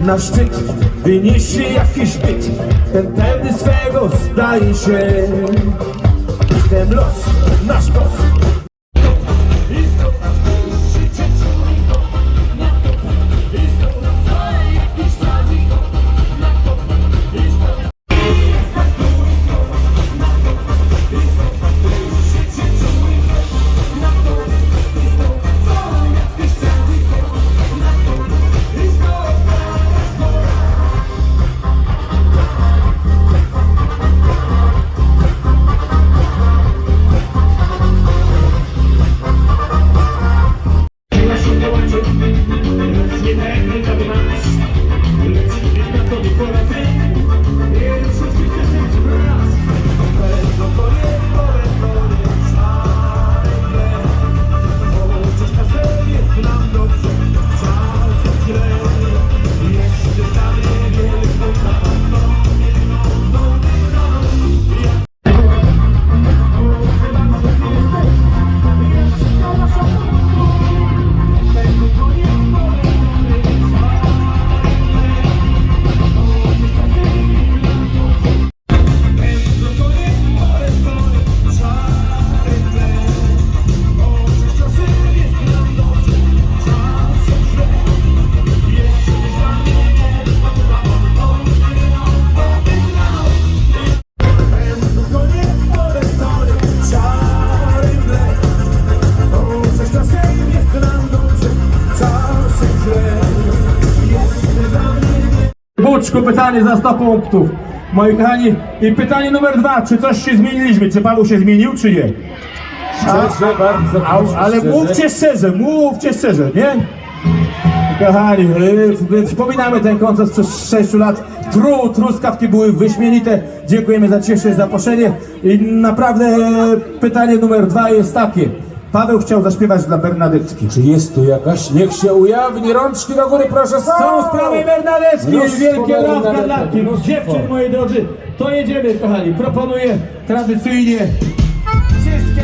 Na szczyt wyniesie jakiś byt. Ten pewny swego zdaje się. Ten los, nasz boss Buczku, pytanie za 100 punktów. Moi kochani, i pytanie numer dwa, czy coś się zmieniliśmy? Czy Paweł się zmienił, czy nie? Szczerze, bardzo A, proszę, ale szczerze. mówcie szczerze, mówcie szczerze, nie? Kochani, yy, wspominamy ten koncert sprzed 6 lat. Tru, truskawki były wyśmienite. Dziękujemy za dzisiejsze zaproszenie. I naprawdę e, pytanie numer dwa jest takie. Paweł chciał zaśpiewać dla Bernadetki. Czy jest tu jakaś? Niech się ujawni. Rączki do góry, proszę. Są sprawy Bernadetki, Mnóstwo wielkie lawka dla mnóstwo. dziewczyn, moi drodzy. To jedziemy, kochani. Proponuję tradycyjnie wszystkie